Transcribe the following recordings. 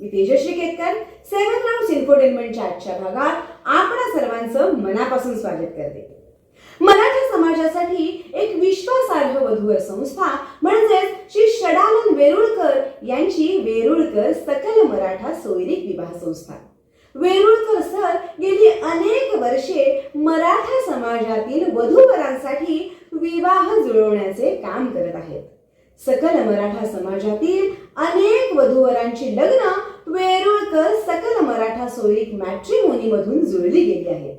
मी Tejashri Ketkar seven round इन्फोटेनमेंटच्या आजच्या भागात आपणा सर्वांचं मनापासून स्वागत करते. मराठा समाजासाठी एक विश्वासार्ह वधूवर संस्था म्हणजेच श्री षडानंद वेरुळकर यांची वेरुळकर सकल मराठा सोयरीक विवाह संस्था. वेरुळकर सर गेली अनेक वर्षे मराठा समाजातील वधूवरांसाठी विवाह जुळवण्याचे काम करत आहेत. सकल मराठा समाजातील अनेक वधूवरांची लग्न वेरुळकर सकल मराठा सोयरिक मॅट्रिमोनी मधून जुळली गेली आहेत.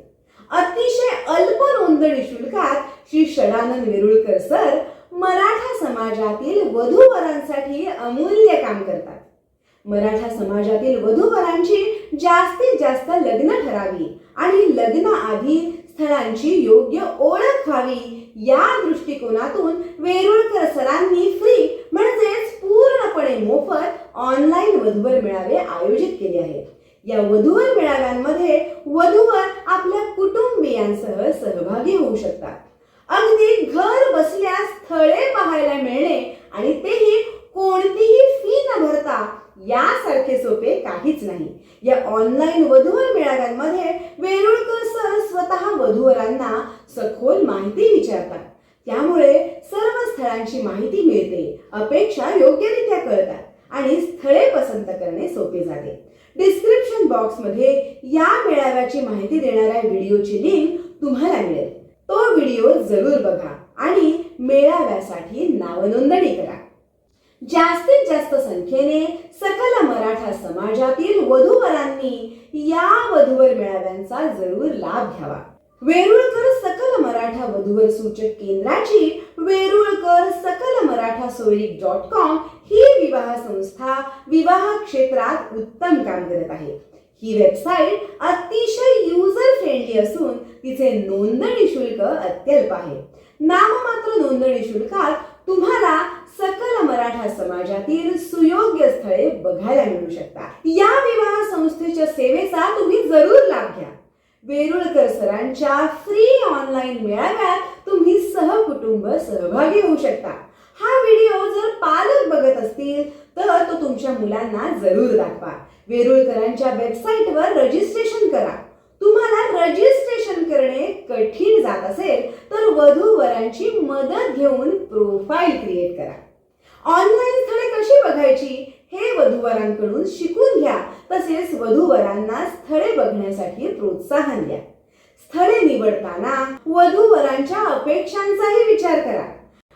अतिशय अल्प नोंदणी शुल्कात श्री षडानंद वेरुळकर सर मराठा समाजातील वधूवरांसाठी अमूल्य काम करतात. मराठा समाजातील वधूवरांची जास्तीत जास्त लग्न ठरावी आणि लग्नाआधी स्थळांची योग्य ओळख व्हावी या दृष्टिकोनातून वेरुळकर सरांनी फ्री म्हणजेच पूर्णपणे मोफत ऑनलाईन वधूवर मेळावे आयोजित केले आहेत. या वधूवर मेळाव्यांमध्ये वधूवर आपल्या कुटुंबियांसह सहभागी होऊ शकतात. अगदी घर बसल्या स्थळे पाहायला मिळणे आणि तेही कोणतीही फी न भरता यासारखे सोपे काहीच नाही. या ऑनलाईन वधूवर मेळाव्यांमध्ये वेरुळकर सर स्वतः वधूवरांना सखोल माहिती विचारतात. त्यामुळे सर्व स्थळांची माहिती मिळते. अपेक्षा योग्यरित्या कळतात. आणि स्थळे पसंत करणे सोपे जाते. डिस्क्रिप्शन बॉक्समध्ये या मेळाव्याची माहिती देणाऱ्या व्हिडिओची लिंक तुम्हाला मिळेल. तो व्हिडिओ जरूर बघा आणि मेळाव्यासाठी नावनोंदणी करा. जास्तीत जास्त संख्येने सकल मराठा समाजातील वधूवरांनी या वधूवर मेळाव्यांचा जरूर लाभ घ्यावा. वेरुळकर सकल मराठा वधूवर सूचक केंद्राची वेरुळकर सकल मराठा सोयरीक डॉट कॉम ही विवाह संस्था विवाह क्षेत्रात उत्तम काम करत आहे. ही वेबसाईट अतिशय युजर फ्रेंडली असून तिचे नोंदणी शुल्क अत्यल्प आहे. नाममात्र नोंदणी शुल्कात तुम्हाला सकल मराठा समाजातील सुयोग्य स्थळे बघायला मिळू शकतात. या विवाह संस्थेच्या सेवेचा तुम्ही जरूर लाभ घ्या. वेरुळकर सरांच्या फ्री ऑनलाईन मेळाव्यात तुम्ही सहकुटुंब सहभागी होऊ शकता. हा व्हिडिओ जर पालक बघत असतील तर तो तुमच्या मुलांना जरूर दाखवा. वेरुळकरांच्या वेबसाईटवर रजिस्ट्रेशन करा. तुम्हाला रजिस्ट्रेशन करणे कठीण जात असेल तर वधूवरांची मदत घेऊन प्रोफाईल क्रिएट करा. ऑनलाईन स्थळे कशी बघायची? हे वधूवरांकडून शिकून घ्या. तसेच वधूवरांना स्थळे बघण्यासाठी प्रोत्साहन द्या. स्थळे निवडताना वधूवरांच्या अपेक्षांचाही विचार करा.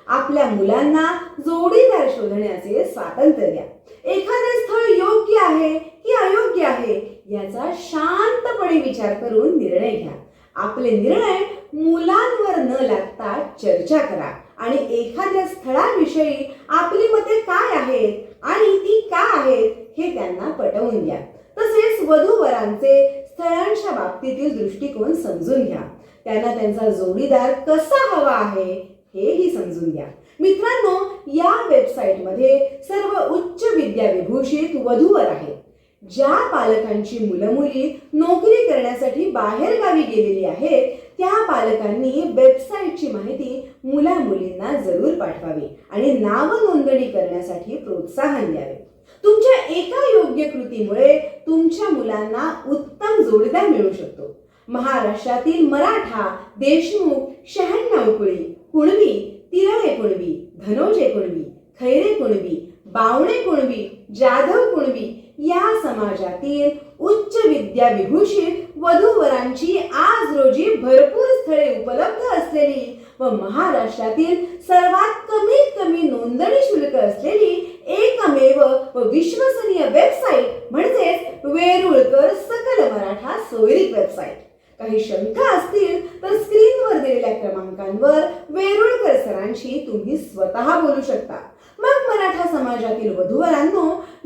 आपल्या मुलांना जोडीदार शोधण्याचे स्वातंत्र्य. द्या एखादे स्थळ योग्य आहे की अयोग्य आहे याचा शांतपणे विचार करून निर्णय घ्या. आपले निर्णय मुलांवर न लागता चर्चा करा आणि एखाद्या स्थळाविषयी आपली मते काय आहेत आणि ती का आहेत हे त्यांना पटवून द्या. तसेच वधूवरांचे स्थळांच्या बाबतीतील दृष्टिकोन समजून घ्या. त्यांना त्यांचा जोडीदार कसा हवा आहे हेही समजून घ्या. मित्रांनो या वेबसाईटमध्ये सर्व उच्च विद्याविभूषित वधूवर आहेत. ज्या पालकांची मुलं मुली नोकरी करण्यासाठी बाहेरगावी गेलेली आहेत त्या पालकांनी वेबसाईटची माहिती मुला मुलींना जरूर पाठवावी आणि नाव नोंदणी करण्यासाठी प्रोत्साहन द्यावे. तुमच्या एका योग्य कृतीमुळे तुमच्या मुलांना उत्तम जोडीदार मिळू शकतो. महाराष्ट्रातील मराठा देशमुख शहाण्णव कुळी कुणबी तिरळे कुणबी धनोजे कुणबी खैरे कुणबी बावणे कुणबी जाधव कुणबी या समाजातील उच्च विद्या विभूषित वधूवरांची आज रोजी भरपूर स्थळे उपलब्ध असलेली व महाराष्ट्रातील सर्वात कमीत कमी नोंदणी शुल्क असलेली एकमेव व विश्वसनीय वेबसाईट म्हणजेच वेरुळकर सकल मराठा सोयरीक वेबसाईट काही शंका असतील तर स्क्रीनवर दिलेल्या क्रमांकांवर वेरुळकर सरांशी तुम्ही स्वतः बोलू शकता. मग मराठा समाजातील वधूवरांनो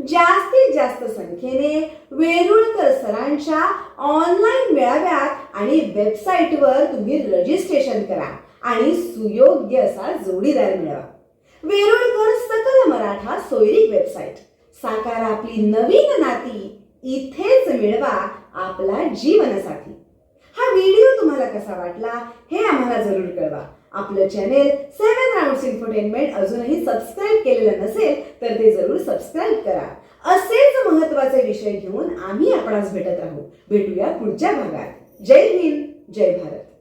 जास्तीत जास्त संख्येने वेरुळकर सरांच्या ऑनलाईन मेळाव्यात आणि वेबसाईटवर तुम्ही रजिस्ट्रेशन करा आणि सुयोग्य असा जोडीदार मिळवा. वेरुळकर सकल मराठा सोयरीक वेबसाईट. साकार आपली नवीन नाती इथेच मिळवा आपला जीवनसाथी व्हिडिओ तुम्हाला कसा वाटला हे आम्हाला जरूर कळवा. आपलं चॅनेल सेवन राऊंड्स इन्फोटेनमेंट अजूनही सबस्क्राईब केलेलं नसेल तर ते जरूर सबस्क्राईब करा. असेच महत्त्वाचे विषय घेऊन आम्ही आपणास भेटत राहू. भेटूया पुढच्या भागात. जय हिंद जय भारत.